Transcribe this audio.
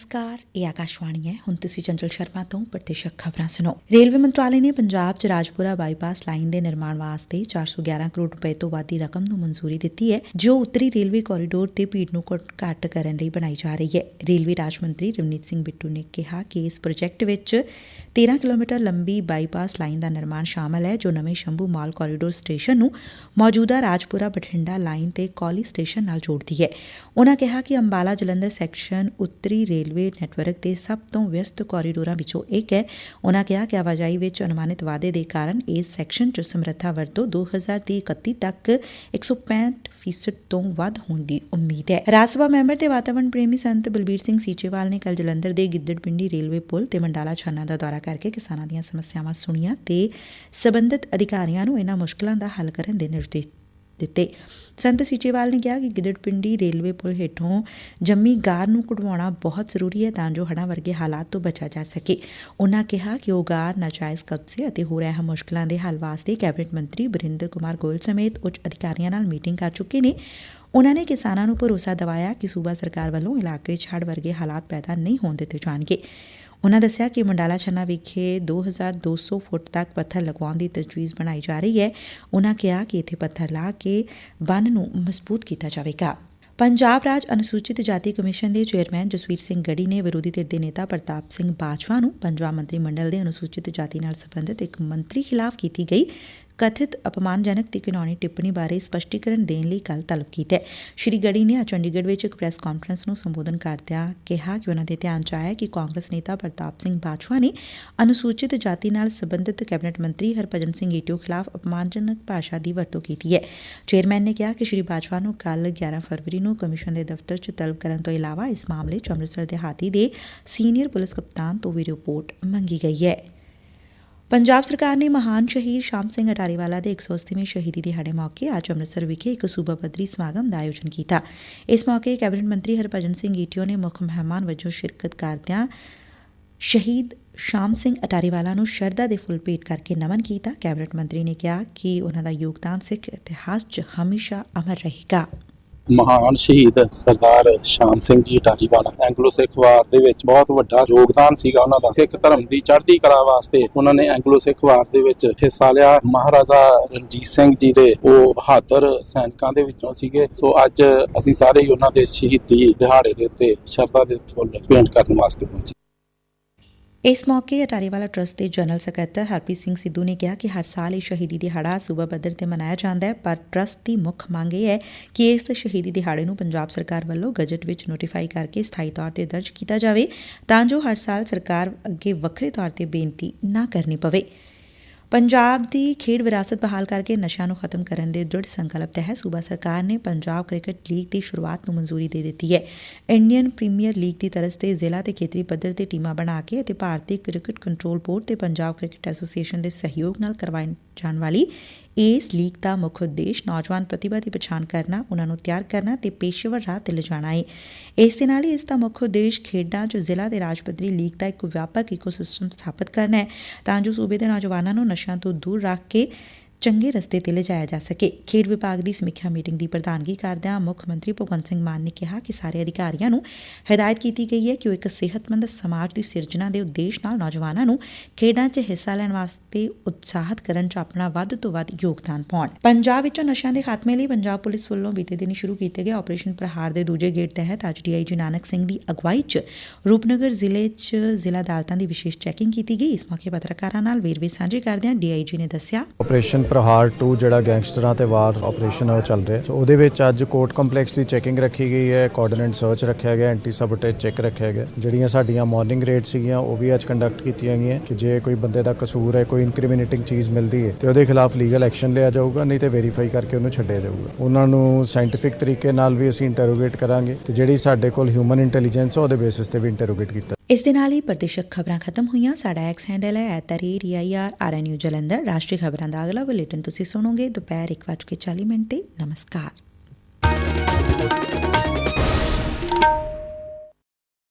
ਨਮਸਕਾਰ, ਇਹ ਆਕਾਸ਼ਵਾਣੀ ਹੈ। ਹੁਣ ਤੁਸੀਂ ਚੰਚਲ ਸ਼ਰਮਾ ਤੋਂ ਪ੍ਰਤੀਸ਼ਕ ਖਬਰਾਂ ਸੁਣੋ। ਰੇਲਵੇ ਮੰਤਰਾਲੇ ਨੇ ਪੰਜਾਬ 'ਚ ਰਾਜਪੁਰਾ ਬਾਈਪਾਸ ਲਾਈਨ ਦੇ ਨਿਰਮਾਣ ਵਾਸਤੇ 411 ਕਰੋੜ ਰੁਪਏ ਤੋਂ ਵੱਧ ਦੀ ਰਕਮ ਨੂੰ ਮਨਜ਼ੂਰੀ ਦਿੱਤੀ ਹੈ, ਜੋ ਉੱਤਰੀ ਰੇਲਵੇ ਕੋਰੀਡੋਰ ਤੇ ਭੀੜ ਨੂੰ ਘੱਟ- ਕਰਨ ਲਈ ਬਣਾਈ ਜਾ ਰਹੀ ਹੈ। ਰੇਲਵੇ ਰਾਜ ਮੰਤਰੀ ਰਵਨੀਤ ਸਿੰਘ ਬਿੱਟੂ ਨੇ ਕਿਹਾ ਕਿ ਇਸ ਪ੍ਰੋਜੈਕਟ ਵਿੱਚ 13 ਕਿਲੋਮੀਟਰ ਲੰਬੀ ਬਾਈਪਾਸ ਲਾਈਨ ਦਾ ਨਿਰਮਾਣ ਸ਼ਾਮਲ ਹੈ, ਜੋ ਨਵੇਂ ਸ਼ੰਭੂ ਮਾਲ ਕੋਰੀਡੋਰ ਸਟੇਸ਼ਨ ਨੂੰ ਮੌਜੂਦਾ ਰਾਜਪੁਰਾ ਬਠਿੰਡਾ ਲਾਈਨ ਤੇ ਕੌਲੀ ਸਟੇਸ਼ਨ ਨਾਲ ਜੋੜਦੀ ਹੈ। ਉਨ੍ਹਾਂ ਕਿਹਾ ਕਿ ਅੰਬਾਲਾ ਜਲੰਧਰ ਸੈਕਸ਼ਨ ਉੱਤਰੀ ਰੇਲ ਰੇਲਵੇ ਨੈਟਵਰਕ ਦੇ ਸਭ ਤੋਂ ਵਿਅਸਤ ਕੋਰੀਡੋਰਾਂ ਵਿੱਚੋਂ ਇੱਕ ਹੈ। ਉਨ੍ਹਾਂ ਕਿਹਾ ਕਿ ਆਵਾਜਾਈ ਵਿੱਚ ਅਨੁਮਾਨਿਤ ਵਾਧੇ ਦੇ ਕਾਰਨ ਇਸ ਸੈਕਸ਼ਨ 'ਚ ਸਮਰੱਥਾ ਵਰਤੋਂ 2030-31 ਤੱਕ 165 ਫੀਸਦ ਤੋਂ ਵੱਧ ਹੋਣ ਦੀ ਉਮੀਦ ਹੈ। ਰਾਜ ਸਭਾ ਮੈਂਬਰ ਤੇ ਵਾਤਾਵਰਣ ਪ੍ਰੇਮੀ ਸੰਤ ਬਲਬੀਰ ਸਿੰਘ ਸੀਚੇਵਾਲ ਨੇ ਕੱਲ ਜਲੰਧਰ ਦੇ ਗਿੱਦੜਪਿੰਡੀ ਰੇਲਵੇ ਪੁਲ ਤੇ ਮੰਡਾਲਾ ਛਾਨਾ ਦਾ ਦੌਰਾ ਕਰਕੇ ਕਿਸਾਨਾਂ ਦੀਆਂ ਸਮੱਸਿਆਵਾਂ ਸੁਣੀਆਂ ਤੇ ਸਬੰਧਤ ਅਧਿਕਾਰੀਆਂ ਨੂੰ ਇਹਨਾਂ ਮੁਸ਼ਕਲਾਂ ਦਾ ਹੱਲ ਕਰਨ ਦੇ ਨਿਰਦੇਸ਼ ਦਿੱਤੇ। ਸੰਤ ਸੀਚੇਵਾਲ ਨੇ ਕਿਹਾ ਕਿ ਗਿੱਦੜਪਿੰਡੀ ਰੇਲਵੇ ਪੁਲ ਹੇਠੋਂ ਜੰਮੀ ਗਾਰ ਨੂੰ ਕਢਵਾਉਣਾ ਬਹੁਤ ਜ਼ਰੂਰੀ ਹੈ ਤਾਂ ਜੋ ਹੜ੍ਹਾਂ ਵਰਗੇ ਹਾਲਾਤ ਤੋਂ ਬਚਿਆ ਜਾ ਸਕੇ। ਉਨ੍ਹਾਂ ਕਿਹਾ ਕਿ ਉਹ ਗਾਰ ਨਾਜਾਇਜ਼ ਕਬਜ਼ੇ ਅਤੇ ਹੋਰ ਅਹਿਮ ਮੁਸ਼ਕਲਾਂ ਦੇ ਹੱਲ ਵਾਸਤੇ ਕੈਬਨਿਟ ਮੰਤਰੀ ਬਰਿੰਦਰ ਕੁਮਾਰ ਗੋਇਲ ਸਮੇਤ ਉੱਚ ਅਧਿਕਾਰੀਆਂ ਨਾਲ ਮੀਟਿੰਗ ਕਰ ਚੁੱਕੇ ਨੇ। ਉਨ੍ਹਾਂ ਨੇ ਕਿਸਾਨਾਂ ਨੂੰ ਭਰੋਸਾ ਦਿਵਾਇਆ ਕਿ ਸੂਬਾ ਸਰਕਾਰ ਵੱਲੋਂ ਇਲਾਕੇ 'ਚ ਹੜ੍ਹ ਵਰਗੇ ਹਾਲਾਤ ਪੈਦਾ ਨਹੀਂ ਹੋਣ ਦਿੱਤੇ ਜਾਣਗੇ। ਉਨ੍ਹਾਂ ਦੱਸਿਆ ਕਿ ਮੰਡਾਲਾ ਛੰਨਾ ਵਿਖੇ 2200 ਫੁੱਟ ਤੱਕ ਪੱਥਰ ਲਗਵਾਉਣ ਦੀ ਤਜਵੀਜ਼ ਬਣਾਈ ਜਾ ਰਹੀ ਹੈ। ਉਨ੍ਹਾਂ ਕਿਹਾ ਕਿ ਇੱਥੇ ਪੱਥਰ ਲਾ ਕੇ ਬੰਨ ਨੂੰ ਮਜ਼ਬੂਤ ਕੀਤਾ ਜਾਵੇਗਾ। ਪੰਜਾਬ ਰਾਜ ਅਨੁਸੂਚਿਤ ਜਾਤੀ ਕਮਿਸ਼ਨ ਦੇ ਚੇਅਰਮੈਨ ਜਸਵੀਰ ਸਿੰਘ ਗੜੀ ਨੇ ਵਿਰੋਧੀ ਧਿਰ ਦੇ ਨੇਤਾ ਪ੍ਰਤਾਪ ਸਿੰਘ ਬਾਜਵਾ ਨੂੰ ਪੰਜਾਬ ਮੰਤਰੀ ਮੰਡਲ ਦੇ ਅਨੁਸੂਚਿਤ ਜਾਤੀ ਨਾਲ ਸੰਬੰਧਿਤ ਇੱਕ ਮੰਤਰੀ ਖਿਲਾਫ ਕੀਤੀ ਗਈ ਕਥਿਤ ਅਪਮਾਨਜਨਕ ਤੇ ਘਿਨੌਣੀ ਟਿੱਪਣੀ ਬਾਰੇ ਸਪਸ਼ਟੀਕਰਨ ਦੇਣ ਲਈ ਕੱਲ ਤਲਬ ਕੀਤਾ। ਹੈ ਸ਼੍ਰੀ ਗੜੀ ਨੇ ਅੱਜ ਚੰਡੀਗੜ੍ਹ ਵਿੱਚ ਇੱਕ ਪ੍ਰੈਸ ਕਾਨਫਰੰਸ ਨੂੰ ਸੰਬੋਧਨ ਕਰਦਿਆਂ ਕਿਹਾ ਕਿ ਉਹਨਾਂ ਦੇ ਧਿਆਨ 'ਚ ਆਇਆ ਕਿ ਕਾਂਗਰਸ ਨੇਤਾ ਪ੍ਰਤਾਪ ਸਿੰਘ ਬਾਜਵਾ ਨੇ ਅਨੁਸੂਚਿਤ ਜਾਤੀ ਨਾਲ ਸੰਬੰਧਿਤ ਕੈਬਨਿਟ ਮੰਤਰੀ ਹਰਭਜਨ ਸਿੰਘ ਈਟੋ ਖਿਲਾਫ ਅਪਮਾਨਜਨਕ ਭਾਸ਼ਾ ਦੀ ਵਰਤੋਂ ਕੀਤੀ ਹੈ। ਚੇਅਰਮੈਨ ਨੇ ਕਿਹਾ ਕਿ ਸ਼੍ਰੀ ਬਾਜਵਾ ਨੂੰ ਕੱਲ 11 ਫਰਵਰੀ ਨੂੰ ਕਮਿਸ਼ਨ ਦੇ ਦਫ਼ਤਰ 'ਚ ਤਲਬ ਕਰਨ ਤੋਂ ਇਲਾਵਾ ਇਸ ਮਾਮਲੇ 'ਚ ਅੰਮ੍ਰਿਤਸਰ ਦੇ ਹਾਤੀ ਦੇ ਸੀਨੀਅਰ ਪੁਲਿਸ ਕਪਤਾਨ ਤੋਂ ਵੀ ਰਿਪੋਰਟ ਮੰਗੀ ਗਈ ਹੈ। ਪੰਜਾਬ ਸਰਕਾਰ ਨੇ ਮਹਾਨ ਸ਼ਹੀਦ ਸ਼ਾਮ ਸਿੰਘ ਅਟਾਰੀਵਾਲਾ ਦੇ 180ਵੇਂ ਸ਼ਹੀਦੀ ਦਿਹਾੜੇ ਮੌਕੇ ਅੱਜ ਅੰਮ੍ਰਿਤਸਰ ਵਿਖੇ ਇੱਕ ਸੂਬਾ ਪੱਧਰੀ ਸਮਾਗਮ ਦਾ ਆਯੋਜਨ ਕੀਤਾ। ਇਸ ਮੌਕੇ ਕੈਬਨਿਟ ਮੰਤਰੀ ਹਰਭਜਨ ਸਿੰਘ ਈਟੀਓ ਨੇ ਮੁੱਖ ਮਹਿਮਾਨ ਵਜੋਂ ਸ਼ਿਰਕਤ ਕਰਦਿਆਂ ਸ਼ਹੀਦ ਸ਼ਾਮ ਸਿੰਘ ਅਟਾਰੀਵਾਲਾ ਨੂੰ ਸ਼ਰਧਾ ਦੇ ਫੁੱਲ ਭੇਟ ਕਰਕੇ ਨਮਨ ਕੀਤਾ। ਕੈਬਨਿਟ ਮੰਤਰੀ ਨੇ ਕਿਹਾ ਕਿ ਉਹਨਾਂ ਦਾ ਯੋਗਦਾਨ ਸਿੱਖ ਇਤਿਹਾਸ 'ਚ ਹਮੇਸ਼ਾ ਅਮਰ ਰਹੇਗਾ। ਮਹਾਨ ਸ਼ਹੀਦ ਸਰਦਾਰ ਸ਼ਾਮ ਸਿੰਘ ਜੀ ਢਾਲੀਵਾਲਾ ਐਂਗਲੋ ਸਿੱਖ ਵਾਰ ਦੇ ਵਿੱਚ ਬਹੁਤ ਵੱਡਾ ਯੋਗਦਾਨ ਸੀਗਾ ਉਹਨਾਂ ਦਾ। ਸਿੱਖ ਧਰਮ ਦੀ ਚੜ੍ਹਦੀ ਕਲਾ ਵਾਸਤੇ ਉਹਨਾਂ ਨੇ ਐਂਗਲੋ ਸਿੱਖ ਵਾਰ ਦੇ ਵਿੱਚ ਹਿੱਸਾ ਲਿਆ। ਮਹਾਰਾਜਾ ਰਣਜੀਤ ਸਿੰਘ ਜੀ ਦੇ ਉਹ ਬਹਾਦਰ ਸੈਨਿਕਾਂ ਦੇ ਵਿੱਚੋਂ ਸੀਗੇ। ਸੋ ਅੱਜ ਅਸੀਂ ਸਾਰੇ ਹੀ ਉਹਨਾਂ ਦੇ ਸ਼ਹੀਦੀ ਦਿਹਾੜੇ ਦੇ ਉੱਤੇ ਸ਼ਰਧਾ ਦੇ ਫੁੱਲ ਭੇਂਟ ਕਰਨ ਵਾਸਤੇ ਪਹੁੰਚੇ। ਇਸ ਮੌਕੇ ਅਟਾਰੀਵਾਲਾ ਟਰਸਟ ਦੇ ਜਨਰਲ ਸਕੱਤਰ ਹਰਪ੍ਰੀਤ ਸਿੰਘ ਸਿੱਧੂ ਨੇ ਕਿਹਾ ਕਿ ਹਰ ਸਾਲ ਇਹ ਸ਼ਹੀਦੀ ਦਿਹਾੜਾ ਸੂਬਾ ਪੱਧਰ ਤੇ ਮਨਾਇਆ ਜਾਂਦਾ ਹੈ, ਪਰ ਟਰਸਟ ਦੀ ਮੁੱਖ ਮੰਗ ਇਹ ਹੈ ਕਿ ਇਸ ਸ਼ਹੀਦੀ ਦਿਹਾੜੇ ਨੂੰ ਪੰਜਾਬ ਸਰਕਾਰ ਵੱਲੋਂ ਗਜਟ ਵਿੱਚ ਨੋਟੀਫਾਈ ਕਰਕੇ ਸਥਾਈ ਤੌਰ ਤੇ ਦਰਜ ਕੀਤਾ ਜਾਵੇ ਤਾਂ ਜੋ ਹਰ ਸਾਲ ਸਰਕਾਰ ਅੱਗੇ ਵੱਖਰੇ ਤੌਰ ਤੇ ਬੇਨਤੀ ਨਾ ਕਰਨੀ ਪਵੇ। ਪੰਜਾਬ ਦੀ ਖੇਡ ਵਿਰਾਸਤ ਬਹਾਲ ਕਰਕੇ ਨਸ਼ਿਆਂ ਨੂੰ ਖਤਮ ਕਰਨ ਦੇ ਦ੍ਰਿੜ ਸੰਕਲਪ ਤਹਿਤ ਸੂਬਾ ਸਰਕਾਰ ਨੇ ਪੰਜਾਬ ਕ੍ਰਿਕਟ ਲੀਗ ਦੀ ਸ਼ੁਰੂਆਤ ਨੂੰ ਮਨਜ਼ੂਰੀ ਦੇ ਦਿੱਤੀ ਹੈ। ਇੰਡੀਅਨ ਪ੍ਰੀਮੀਅਰ ਲੀਗ ਦੀ ਤਰਜ਼ ਤੇ ਜ਼ਿਲ੍ਹਾ ਤੇ ਖੇਤਰੀ ਪੱਧਰ ਤੇ ਟੀਮਾਂ ਬਣਾ ਕੇ ਅਤੇ ਭਾਰਤੀ ਕ੍ਰਿਕਟ ਕੰਟਰੋਲ ਬੋਰਡ ਤੇ ਪੰਜਾਬ ਕ੍ਰਿਕਟ ਐਸੋਸੀਏਸ਼ਨ ਦੇ ਸਹਿਯੋਗ ਨਾਲ ਕਰਵਾਈ ਜਾਣ ਵਾਲੀ। ਇਸ ਲੀਗ ਦਾ ਮੁੱਖ ਉਦੇਸ਼ ਨੌਜਵਾਨ ਪ੍ਰਤਿਭਾ ਦੀ ਪਛਾਣ ਕਰਨਾ, ਉਹਨਾਂ ਨੂੰ ਤਿਆਰ ਕਰਨਾ ਤੇ ਪੇਸ਼ੇਵਰ ਰਾਹ ਤੇ ਲਿਜਾਣਾ ਹੈ ਇਸ ਦੇ ਨਾਲ ਹੀ ਇਸ ਦਾ ਮੁੱਖ ਉਦੇਸ਼ ਖੇਡਾਂ 'ਚ ਜ਼ਿਲ੍ਹਾ ਤੇ ਰਾਜ ਪੱਧਰੀ ਲੀਗ ਦਾ ਇੱਕ ਵਿਆਪਕ ਇਕੋਸਿਸਟਮ ਸਥਾਪਿਤ ਕਰਨਾ ਹੈ ਤਾਂ ਜੋ ਸੂਬੇ ਦੇ ਨੌਜਵਾਨਾਂ ਨੂੰ ਨਸ਼ਿਆਂ ਤੋਂ ਦੂਰ ਰੱਖ ਕੇ ਚੰਗੇ ਰਸਤੇ ਤੇ ਲਿਜਾਇਆ ਜਾ ਸਕੇ। ਖੇਡ ਵਿਭਾਗ ਦੀ ਸਮੀਖਿਆ ਮੀਟਿੰਗ ਦੀ ਪ੍ਰਧਾਨਗੀ ਕਰਦਿਆਂ ਮੁੱਖ ਮੰਤਰੀ ਭਗਵੰਤ ਸਿੰਘ ਮਾਨ ਨੇ ਕਿਹਾ ਕਿ ਸਾਰੇ ਅਧਿਕਾਰੀਆਂ ਨੂੰ ਹਦਾਇਤ ਕੀਤੀ ਗਈ ਹੈ ਕਿ ਉਹ ਇੱਕ ਸਿਹਤਮੰਦ ਸਮਾਜ ਦੀ ਸਿਰਜਣਾ ਦੇ ਉਦੇਸ਼ ਨਾਲ ਨੌਜਵਾਨਾਂ ਨੂੰ ਖੇਡਾਂ 'ਚ ਹਿੱਸਾ ਲੈਣ ਵਾਸਤੇ ਉਤਸ਼ਾਹਿਤ ਕਰਨ 'ਚ ਆਪਣਾ ਵੱਧ ਤੋਂ ਵੱਧ ਯੋਗਦਾਨ ਪਾਉਣ। ਪੰਜਾਬ ਵਿੱਚੋਂ ਨਸ਼ਿਆਂ ਦੇ ਖਾਤਮੇ ਲਈ ਪੰਜਾਬ ਪੁਲਿਸ ਵੱਲੋਂ ਬੀਤੇ ਦਿਨੀ ਸ਼ੁਰੂ ਕੀਤੇ ਗਏ ਆਪਰੇਸ਼ਨ ਪ੍ਰਹਾਰ ਦੇ ਦੂਜੇ ਗੇੜ ਤਹਿਤ ਅੱਜ ਡੀਆਈਜੀ ਨਾਨਕ ਸਿੰਘ ਦੀ ਅਗਵਾਈ 'ਚ ਰੂਪਨਗਰ ਜ਼ਿਲ੍ਹੇ 'ਚ ਜ਼ਿਲ੍ਹਾ ਅਦਾਲਤਾਂ ਦੀ ਵਿਸ਼ੇਸ਼ ਚੈਕਿੰਗ ਕੀਤੀ ਗਈ। ਇਸ ਮੌਕੇ ਪੱਤਰਕਾਰਾਂ ਨਾਲ ਵੇਰਵੇ ਸਾਂਝੇ ਕਰਦਿਆਂ ਡੀਆਈਜੀ ਨੇ ਦੱਸਿਆ ਆਪਰੇਸ਼ਨ ਪ੍ਰਹਾਰ 2 ਜਿਹੜਾ ਗੈਂਗਸਟਰਾਂ ਤੇ ਵਾਰ ਆਪਰੇਸ਼ਨ ਉਹ ਚੱਲ ਰਿਹਾ। ਸੋ ਉਹਦੇ ਵਿੱਚ ਅੱਜ ਕੋਰਟ ਕੰਪਲੈਕਸ ਦੀ ਚੈਕਿੰਗ ਰੱਖੀ ਗਈ ਹੈ ਕੋਆਰਡੀਨੇਟ ਸਰਚ ਰੱਖਿਆ ਗਿਆ ਐਂਟੀ ਸਬਟੇਜ ਚੈੱਕ ਰੱਖਿਆ ਗਿਆ। ਜਿਹੜੀਆਂ ਸਾਡੀਆਂ ਮਾਰਨਿੰਗ ਰੇਡ ਸੀਗੀਆਂ, ਉਹ ਵੀ ਅੱਜ ਕੰਡਕਟ ਕੀਤੀਆਂ ਗਈਆਂ ਕਿ ਜੇ ਕੋਈ ਬੰਦੇ ਦਾ ਕਸੂਰ ਹੈ, ਕੋਈ ਇਨਕ੍ਰਿਮੀਨੇਟਿੰਗ ਚੀਜ਼ ਮਿਲਦੀ ਹੈ, ਤੇ ਉਹਦੇ ਖਿਲਾਫ ਲੀਗਲ ਐਕਸ਼ਨ ਲਿਆ ਜਾਊਗਾ, ਨਹੀਂ ਤੇ ਵੈਰੀਫਾਈ ਕਰਕੇ ਉਹਨੂੰ ਛੱਡਿਆ ਜਾਊਗਾ। ਉਹਨਾਂ ਨੂੰ ਸਾਇੰਟੀਫਿਕ ਤਰੀਕੇ ਨਾਲ ਵੀ ਅਸੀਂ ਇੰਟਰੋਗੇਟ ਕਰਾਂਗੇ, ਤੇ ਜਿਹੜੀ ਸਾਡੇ ਕੋਲ ਹਿਊਮਨ ਇੰਟੈਲੀਜੈਂਸ ਉਹਦੇ ਬੇਸਿਸ ਤੇ ਵੀ ਇੰਟਰੋਗੇਟ ਕੀਤਾ ਇਸ ਦੇ ਨਾਲ ਹੀ ਪ੍ਰਦੇਸ਼ਕ ਖਬਰਾਂ ਖਤਮ ਹੋਈਆਂ। ਸਾਡਾ ਐਕਸ ਹੈਂਡਲ ਹੈ @reair ਆਰਐਨਯੂ ਜਲੰਧਰ। ਰਾਸ਼ਟਰੀ ਖਬਰਾਂ ਦਾ ਅਗਲਾ ਬੁਲੇਟਿਨ ਤੁਸੀਂ ਸੁਣੋਗੇ। ਦੁਪਹਿਰ 1:40 ਮਿੰਟ ਤੇ ਨਮਸਕਾਰ।